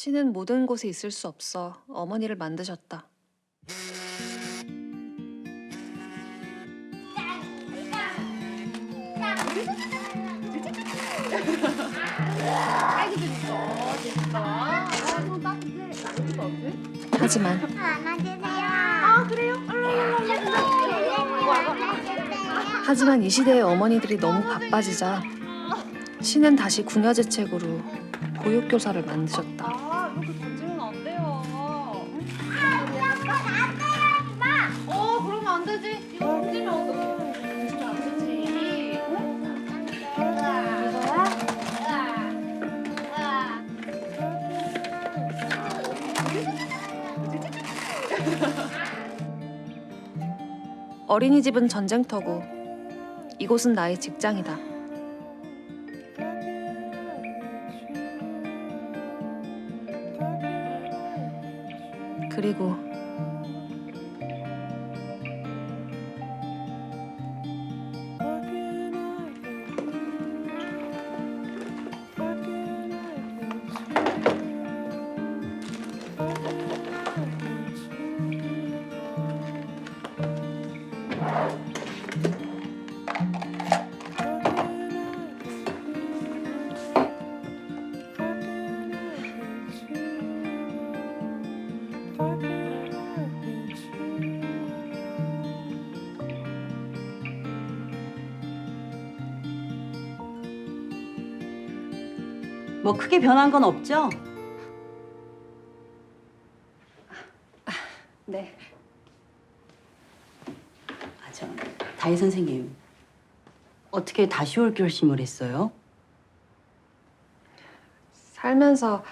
신은 모든 곳에 있을 수 없어 어머니를 만드셨다. 하지만 하지만 이 시대의 어머니들이 너무 바빠지자 신은 다시 궁여제책으로 보육교사를 만드셨다. 어린이집은 전쟁터고 이곳은 나의 직장이다. 뭐 크게 변한 건 없죠? 네 아, 저 다희 선생님 어떻게 다시 올 결심을 했어요? 살면서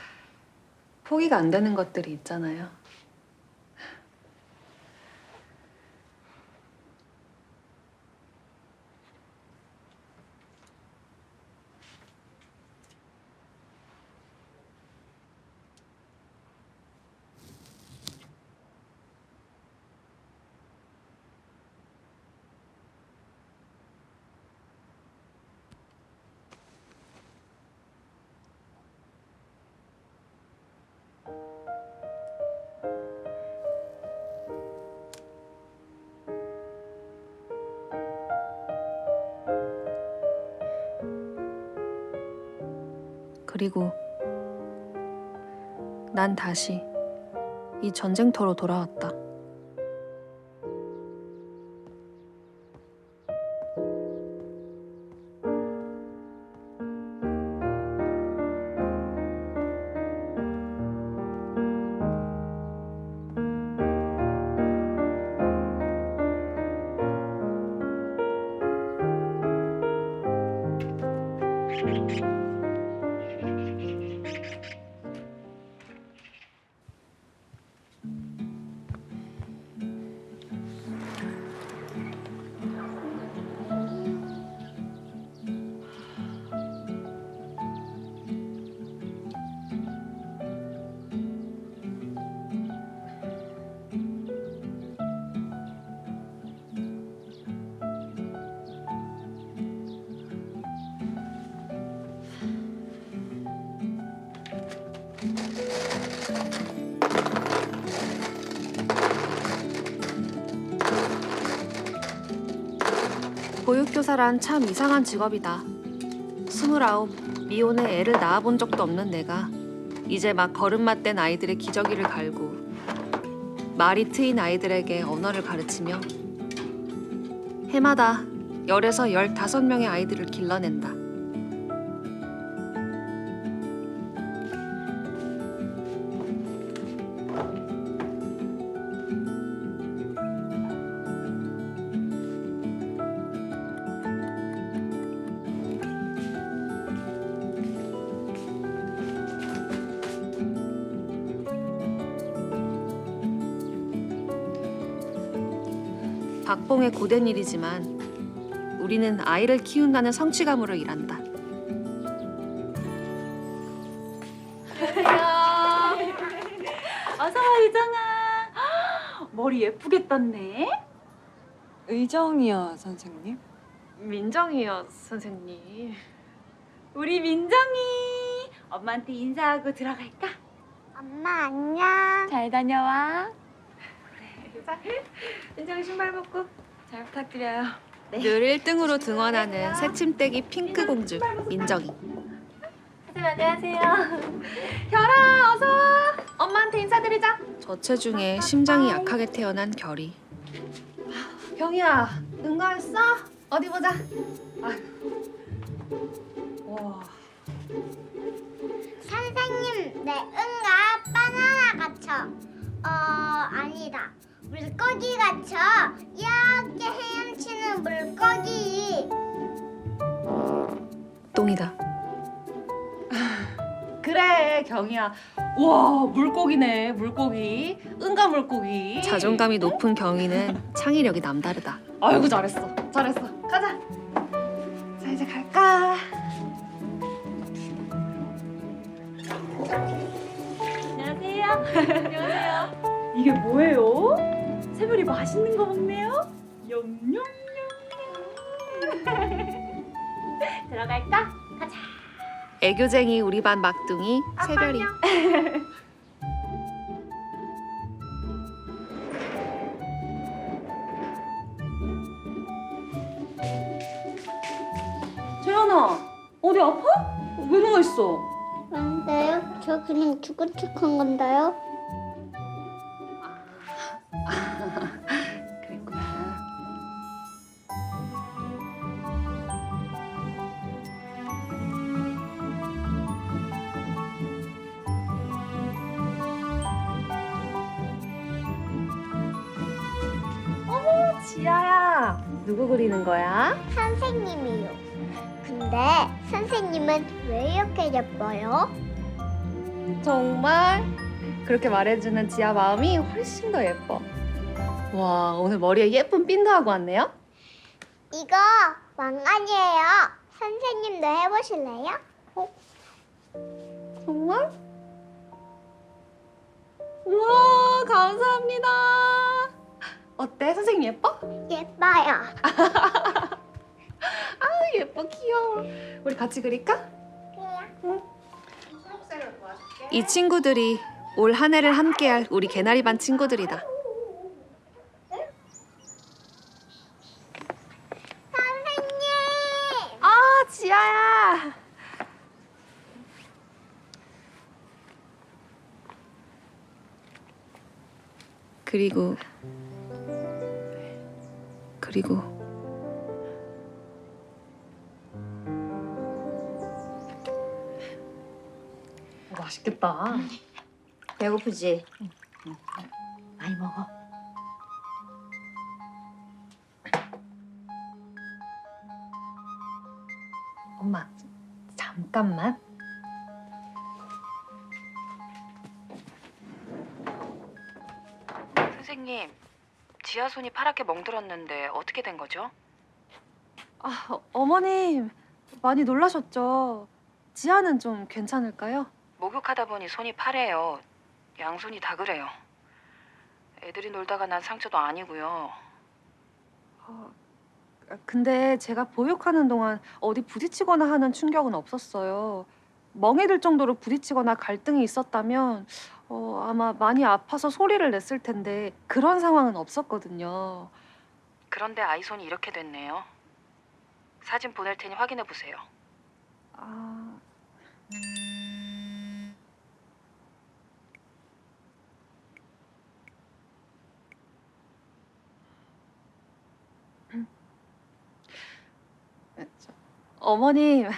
포기가 안 되는 것들이 있잖아요. 그리고 난 다시 이 전쟁터로 돌아왔다. 보육교사란 참 이상한 직업이다. 스물아홉, 미혼에 애를 낳아본 적도 없는 내가 이제 막 걸음맞댄 아이들의 기저귀를 갈고 말이 트인 아이들에게 언어를 가르치며 해마다 열에서 열다섯 명의 아이들을 길러낸다. 박봉의 고된 일이지만 우리는 아이를 키운다는 성취감으로 일한다. 어서 와, 유정아. 머리 예쁘게 떴네. 의정이요, 선생님. 민정이요, 선생님. 우리 민정이. 엄마한테 인사하고 들어갈까? 엄마 안녕. 잘 다녀와. 민정이 신발 벗고. 잘 부탁드려요. 늘 1등으로 등원하는 새침대기 핑크 공주 민정이. 선생님 안녕하세요. 결아 어서 와. 엄마한테 인사드리자. 저체중에 심장이 약하게 태어난 결이. 경이야 응가했어? 어디 보자. 와. 선생님, 내 응가 바나나 갇혀. 어, 아니다. 물고기 갇혀. 이렇게 헤엄치는 물고기. 똥이다. 그래 경이야. 와 물고기네 물고기. 응가 물고기. 자존감이 높은 경이는 창의력이 남다르다. 아이고 잘했어 잘했어. 가자. 자 이제 갈까? 안녕하세요. 안녕하세요. 이게 뭐예요? 새별이 맛있는 거 먹네요. 영영영. 들어갈까? 가자. 애교쟁이 우리 반 막둥이 새별이. 재현아 어디 아파? 왜 누워 있어? 안돼요? 저 그냥 죽은 척한 건데요. 누구 그리는 거야? 선생님이요. 근데 선생님은 왜 이렇게 예뻐요? 정말 그렇게 말해주는 지아 마음이 훨씬 더 예뻐. 와 오늘 머리에 예쁜 핀도 하고 왔네요. 이거 왕관이에요. 선생님도 해보실래요? 정말? 우와 감사합니다. 어때 선생님 예뻐? 예뻐요. 아 예뻐 귀여워. 우리 같이 그릴까? 이 친구들이 올 한 해를 함께할 우리 개나리 반 친구들이다. 선생님. 아 지아야. 그리고 그리고 맛있겠다. 배고프지? 많이 먹어. 엄마 잠깐만. 선생님, 지아 손이 파랗게 멍들었는데 어떻게 된 거죠? 아 어머님 많이 놀라셨죠? 지아는 좀 괜찮을까요? 목욕하다 보니 손이 파래요. 양손이 다 그래요. 애들이 놀다가 난 상처도 아니고요. 어, 근데 제가 보육하는 동안 어디 부딪히거나 하는 충격은 없었어요. 멍이 들 정도로 부딪히거나 갈등이 있었다면 어, 아마 많이 아파서 소리를 냈을 텐데 그런 상황은 없었거든요. 그런데 아이 손이 이렇게 됐네요. 사진 보낼 테니 확인해 보세요. 아, 어머님,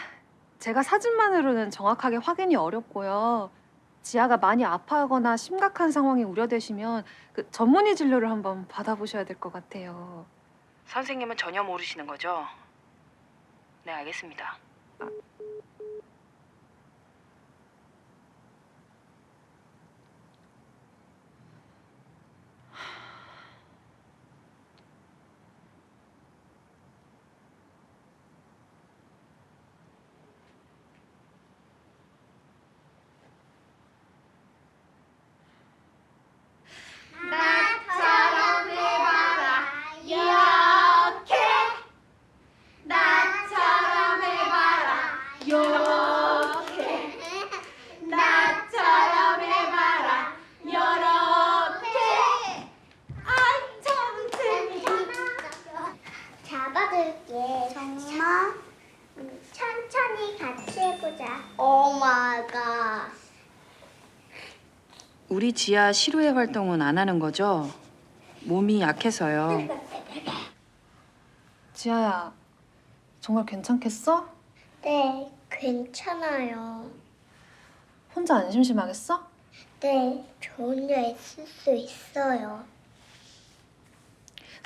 제가 사진만으로는 정확하게 확인이 어렵고요. 지아가 많이 아파하거나 심각한 상황이 우려되시면 그 전문의 진료를 한번 받아보셔야 될 것 같아요. 선생님은 전혀 모르시는 거죠? 네, 알겠습니다. 나처럼 해봐라. 이렇게. 나처럼 해봐라. 해보자. 오 마이 갓. 우리 지아 시루의 활동은 안 하는 거죠? 몸이 약해서요. 지아야, 정말 괜찮겠어? 네, 괜찮아요. 혼자 안 심심하겠어? 네, 저 혼자 있을 수 있어요.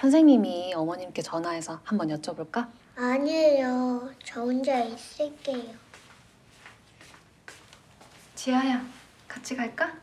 선생님이 어머님께 전화해서 한번 여쭤볼까? 아니에요, 저 혼자 있을게요. 지아야, 같이 갈까?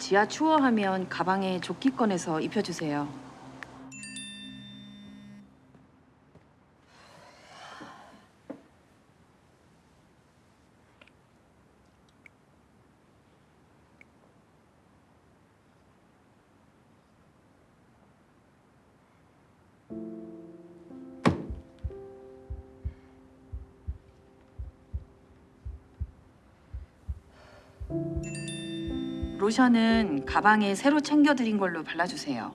지아 추워하면 가방에 조끼 꺼내서 입혀주세요. 로션은 가방에 새로 챙겨드린 걸로 발라주세요.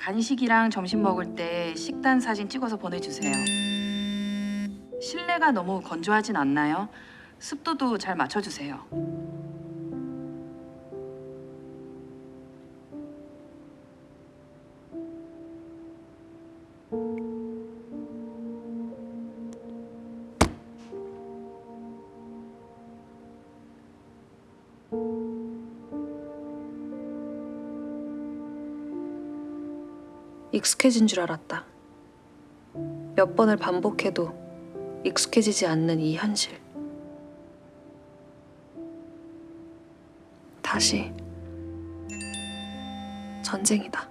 간식이랑 점심 먹을 때 식단 사진 찍어서 보내주세요. 실내가 너무 건조하진 않나요? 습도도 잘 맞춰주세요. 익숙해진 줄 알았다. 몇 번을 반복해도 익숙해지지 않는 이 현실. 다시 전쟁이다.